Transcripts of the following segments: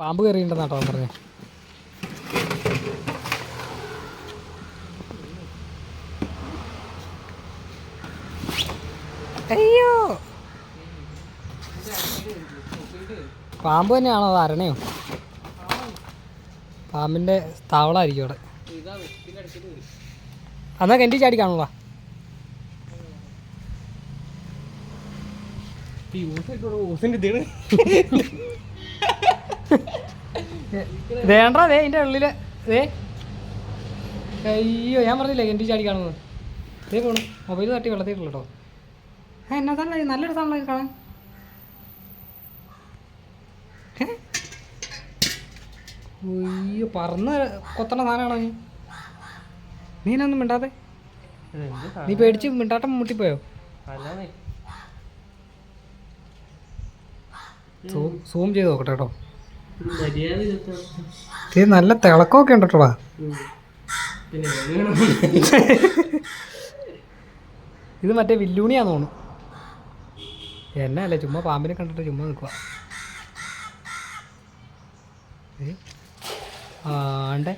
പാമ്പ് കയറിയിട്ടുണ്ടെന്നാട്ടോ പറഞ്ഞേ. അയ്യോ. പാമ്പ് തന്നെയാണോ അത് പാമ്പിന്റെ താവളായിരിക്കും അവിടെ. എന്നാ കെണ്ടി ചാടി കാണുള്ള വേണ്ട അതെ എന്റെ ഉള്ളിൽ. ദേ. അയ്യോ ഞാൻ പറഞ്ഞില്ലേ എന്റെ ചാടി കാണുന്നത്. ഇതേ പോണു. മൊബൈൽ തട്ടി വെള്ളത്തിട്ടുള്ളൂ കേട്ടോ ആ എന്നാ തന്നെ നല്ലൊരു സാധനം കാണാൻ? അയ്യോ പറന്ന് കൊത്തണ സാധനമാണോ നീ? നീനൊന്നും മിണ്ടാതെ നീ പേടിച്ച് മിണ്ടാട്ടം മുട്ടിപ്പോയോ? സൂം ചെയ്ത് നോക്കട്ടെ കേട്ടോ ഇത് നല്ല തിളക്കമൊക്കെ ഉണ്ടട്ടോ ഇത് മറ്റേ വില്ലൂണിയാന്ന് തോന്നുന്നു. എന്നെ അല്ലേ ചുമ്മാ പാമ്പിനെ കണ്ടിട്ട് ചുമ്മാ നിൽക്കുക ആണ്ടെ.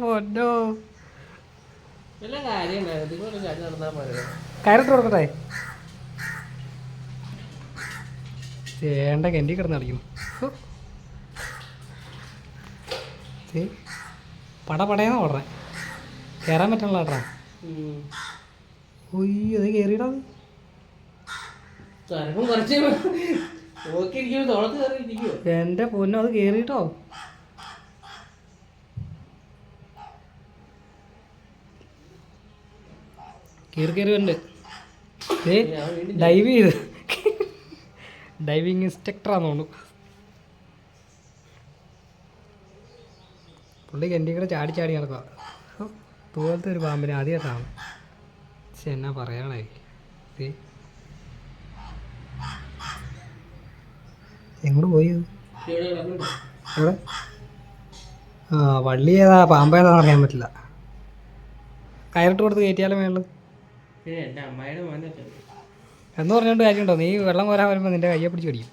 പൊന്നോ. കയറിട്ട് കൊടുക്കട്ടെ? ചേണ്ട കെണ്ടി കിടന്ന് കളിക്കും ദേ, പട പടയെന്നാ ഓടറേ കയറാൻ പറ്റണല്ലോ ഏട്ടാ ഒയ്യോ അത്. കയറിയിടാ എന്റെ പൊന്നു എന്റെ അത് കേറിട്ടോ കേറി കേറി വരണ്ട്. ഡൈവ് ചെയ്ത്. ഡൈവിങ് ഇൻസ്ട്രക്ടറാന്ന് തോന്നുന്നു. പുള്ളി എന്റെ കൂടെ ചാടി ചാടി നടക്കുക ഇതുപോലത്തെ ഒരു പാമ്പിനെ ആദ്യമായിട്ടാണ്. പക്ഷെ എന്നാ പറയണേ എങ്ങോട്ട് പോയി ആ വള്ളി ഏതാ പാമ്പ് അറിയാൻ പറ്റില്ല. കയറിട്ട് കൊടുത്ത് കയറ്റിയാലും മേളിൽ എന്റെ അമ്മയുടെ മോനെ എന്ന് പറഞ്ഞുകൊണ്ട് കാര്യമുണ്ടോ? നീ വെള്ളം കോരാൻ വരുമ്പോൾ നിന്റെ കയ്യെ പിടിച്ച് പിടിക്കും.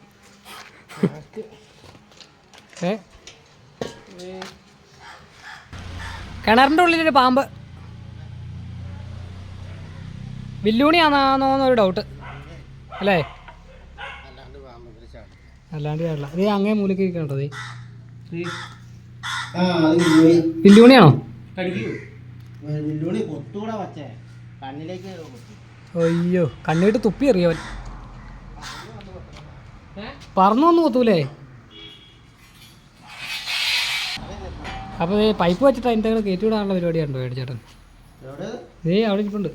ഏ? കിണറിന്റെ ഉള്ളിലൊരു പാമ്പ്. വില്ലൂണിയാണോ എന്നൊരു ഡൗട്ട് അല്ലേ? അല്ലാണ്ട് കേരള നീ അങ്ങേ മൂലക്ക് കേട്ടോ നീ വില്ലൂണിയാണോ? വില്ലൂണി കൊത്തൂടെ വച്ചേ കണ്ണിലേക്ക് കുത്തി. അയ്യോ കണ്ണിട്ട് തുപ്പി എറിയവൻ ഏ? പറന്നു വന്ന് കൊത്തൂലേ? അപ്പോൾ ഈ പൈപ്പ് വെച്ചിട്ട് അതിന്റെ കൂടെ കയറ്റി വിടാനുള്ള പരിപാടിയാണോ മേടിച്ചേട്ടൻ. ഏ അവിടെ ഇരിപ്പുണ്ട്.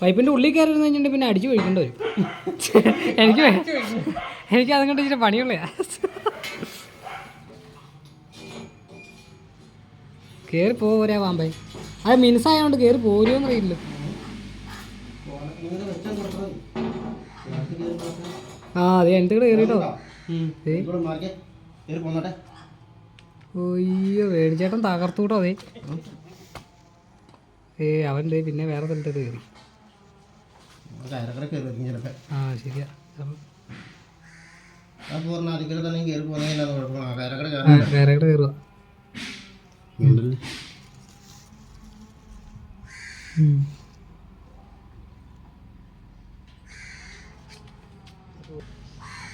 പൈപ്പിന്റെ ഉള്ളിൽ കയറി കഴിഞ്ഞിട്ട് പിന്നെ അടിച്ചു കഴിക്കേണ്ടി വരും. എനിക്ക് എനിക്ക് അതും കൊണ്ട് ഇച്ചിരി പണിയുള്ളേ കയറി പോരാ പാമ്പേ. അത് മിനുസായതുകൊണ്ട് കയറി പോരുമെന്ന് അറിയില്ല ആ അതെ എന്റെ കൂടെ കയറിട്ടോ. ഒയ്യോ വേണിച്ചേട്ടൻ തകർത്തൂട്ടോ അതെ. ഏ അവൻ പിന്നെ വേറെ സ്ഥലത്ത് കയറി. ആ ശരിയാ. അപ്പം ആ പൂർണ അധികം തന്നെ കയറി പോകുന്നതിനാണ് കുഴപ്പം ആ കയറക്കട ആ, കയറി വേറെ കൂടെ കയറുക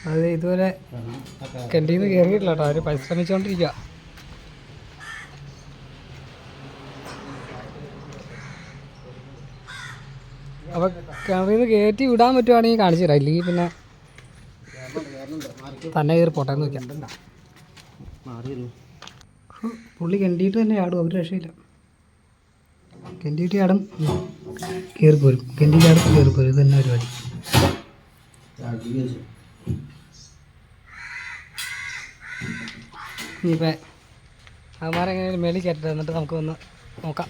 അത് ഇതുവരെ കെണ്ടിന്ന് കയറിയിട്ടില്ല കേട്ടോ. അവർ പരിശ്രമിച്ചുകൊണ്ടിരിക്കുക അപ്പൊ കിണറിന്ന് കയറ്റി വിടാൻ പറ്റുവാണെങ്കിൽ കാണിച്ചു തരാം. ഇല്ലെങ്കിൽ പിന്നെ തന്നെ കയറി പോട്ടെ എന്ന് വെക്കാം. പുള്ളി കെണ്ടിയിട്ട് തന്നെ ആടും ഒരു രക്ഷയില്ല. കെണ്ടിയിട്ട് ആടും കയറിപ്പോരും പോരും. കെണ്ടിയിട്ട് ആടും കയറിപ്പോരും പോരും. ഇത് തന്നെ പരിപാടി. ഇനിയിപ്പോൾ അവന്മാരെങ്ങനെയും മേളിൽ കയറ്റട്ടെ എന്നിട്ട് നമുക്ക് വന്ന് നോക്കാം.